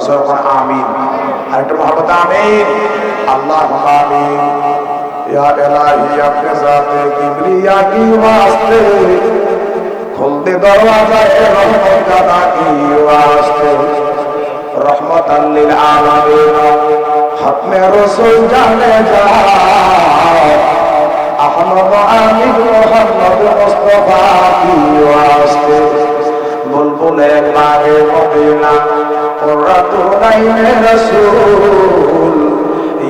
যখন আমিন আর একটু মহব্বত আমিন আল্লাহ আমিন یا الہی اپنے ذات کبریا کی واسطے کھول دے دروازہ رحمت کا کی واسطے رحمت للعالمین ختم رسول جانے جا احمد عامد محمد مصطفیٰ کی واسطے بلبل مارے مدینہ قرة عين رسول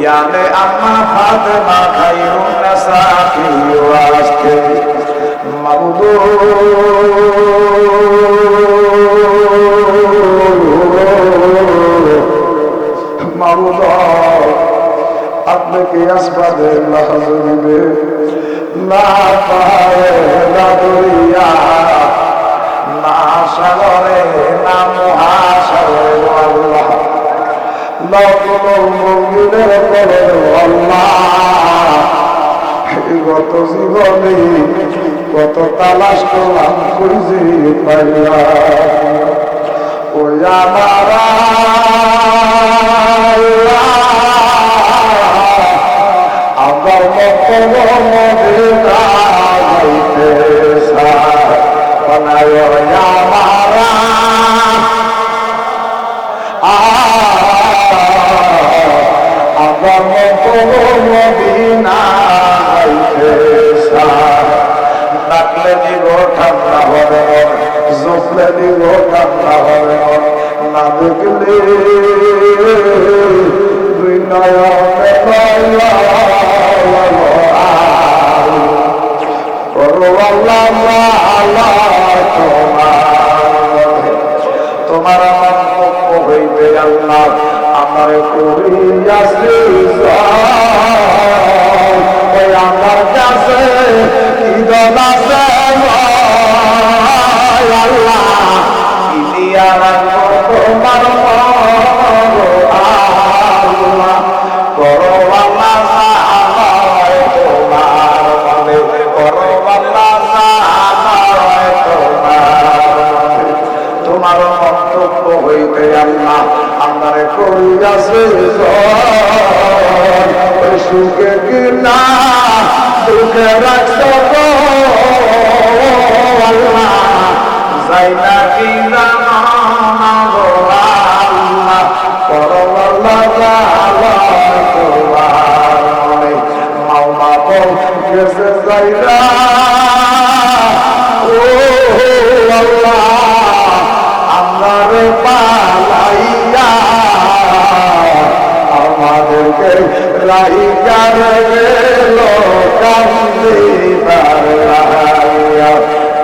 يعني أما فاطمة خير النساء في واسطي مولود مولود আপনাকে আসবাদে লাহজরিবে না পায়ে না দরিয়া গত জীবনে কত তালাশ করলাম খুঁজে পাইলাম ওই আমার আমার মত মদিনা দিব ঠান্ডা হবে না দেখলে দুই নয়নে করিয়াছে সুখে কিনা দুঃখে রাখছ যাই না রাইকার গেল কান্দিবার লাইয়া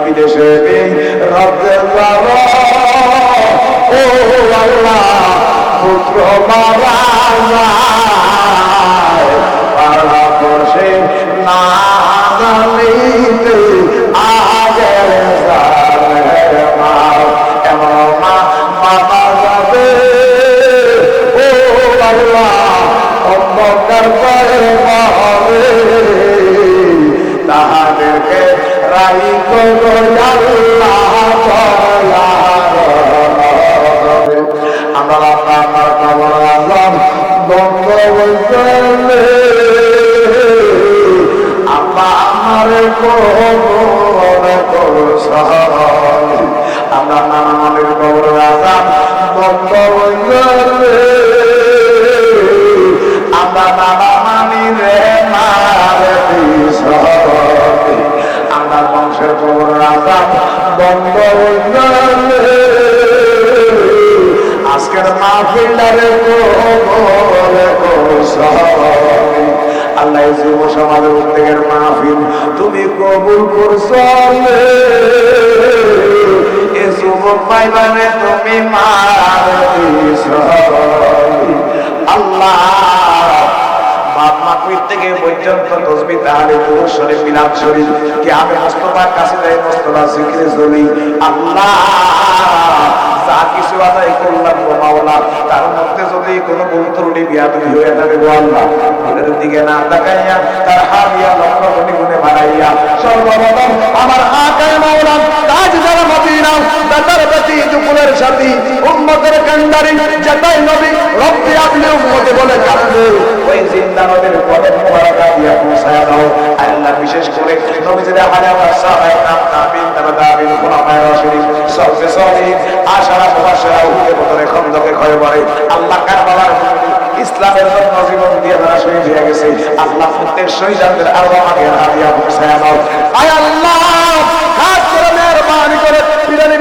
বিদেশে রাজ্যে ও আল্লাহ পুত্র মারা আমার সহায় আমরা আমরা নানা মানি রে মারে সহায় আমরা বংশের কবর আজাম বন্ধ বলতে আজকের মাহফিলটারে আল্লাহ যুব সমাজের উদ্যোগের মাহফিল তুমি কবুল করছ পাইবারে তুমি আল্লাহ কি আমি যাই আল্লাহ, যা কিছু আদায় তার মধ্যে যদি কোনো ভুল ত্রুটি, বিয়াদবি হয়ে থাকে আল্লাহ এদের দিকে না তাকাইয়া তার হাবিয়া গুণে গুণে বাড়াইয়া, সর্বপ্রথম আমার আকায় তাজ দাদার প্রতি উম্মতের যেটাই নবী রব্বি আপনি উম্মতে বলে ওই জিন্দা নবীর মোবারকা দিয়া দাও। আল্লাহ বিশেষ করে নবী যদি হাজার সাহাবায়ে নাম তাবিন তাবিন খোলাফায়ে সলফে সলিহ আশারা খন্দকে আল্লাহ কারবালার জন্য জীবন দিয়ে তারা শহীদ হয়ে গেছে। আল্লাহ প্রত্যেক শহীদদের আরও আমাকে আল্লাহ মেহরবানি করে পিরানি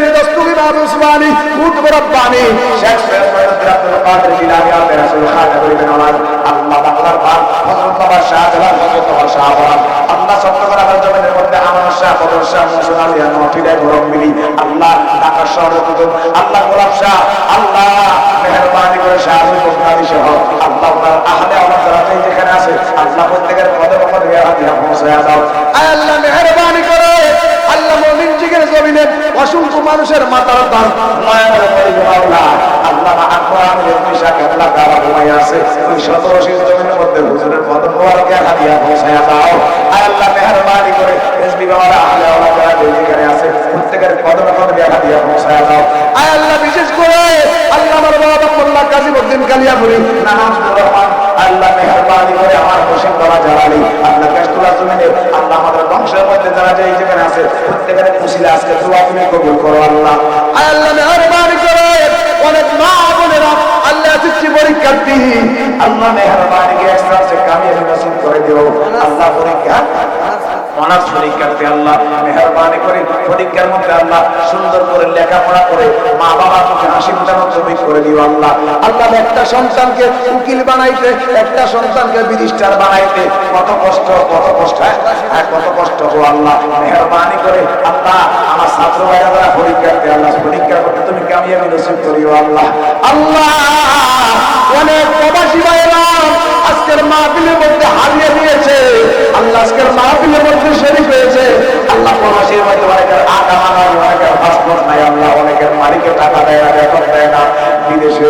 আল্লাহ আপনার আহলে আমার যারা আছে। আল্লাহ প্রত্যেকের পদে পদে হাদিয়া পৌঁছায় দাও। আয় আল্লাহ, মেহরবানি করে। আল্লাহ মুমিন জিগের জমিনে অসংখ্য মানুষের মাথার দান। নয়নের পরিমাওলা আল্লাহ আকরামের নিশা কেবলা তারা ঘুমাই আছে। ওই শীত জমিনের মধ্যে হুজুরের পদ মোবারকে হাদিয়া পৌঁছায় দাও। আয় আল্লাহ, মেহরবানি করে এসবি বাবারা, আহলে ওলা যারা যেখানে আছে, প্রত্যেকের পদে পদে হাদিয়া পৌঁছায় দাও। আয় আল্লাহ, বিশেষ করে আল্লাহ আমার বাবা মোল্লা কাজীউদ্দিন কালিয়াপুরি নামাজুর রহমান। আল্লাহ মেহরবানি করে আমার হোসেন বাবা জ্বালালি আল্লাহ কাস্তুলা জমিনে আল্লাহ আমাদের বংশের মধ্যে যারা যে যেখানে আছে, প্রত্যেকের খুশিলে আজকে দোয়া তুমি কবুল করো আল্লাহ। আল্লাহ মেহরবানি করে, অনেক মা বোনেরা আল্লাহ সৃষ্টি পরীক্ষার্থী আল্লাহ মেহরবানি করে এক্সট্রা সে কামিয়ে নসিব করে দিও। আল্লাহ পরীক্ষা অনার্স পরীক্ষার্থী আল্লাহ, মেহরবানি করে পরীক্ষার মধ্যে আল্লাহ সুন্দর করে লেখাপড়া করে মা বাবার মুখে হাসি ফুটানোর জমি করে দিও আল্লাহ। আল্লাহ একটা সন্তানকে উকিল বানাইতে, একটা সন্তানকে ব্যারিস্টার বানাইতে, কত কষ্ট কত কষ্ট হ্যাঁ? হ্যাঁ কত কষ্ট গো আল্লাহ, মেহরবানি করে আল্লাহ, আমার ছাত্র ভাইরা যারা পরীক্ষার্থী আল্লাহ পরীক্ষা করতে তুমি কামিয়াবি নসিব করিও আল্লাহ। আল্লাহ, অনেক প্রবাসী ভাইরা আজকের মাহফিলের মধ্যে হারিয়ে দিয়েছে। আল্লাহ আজকের মাহফিলের মধ্যে শরীফ হয়েছে আল্লাহ প্রবাসীর মধ্যে অনেকের আটা মানা অনেকের পাসপোর্ট নাই আল্লাহ অনেকের মালিকে টাকা দেয় না বেতন দেয় না। বিদেশে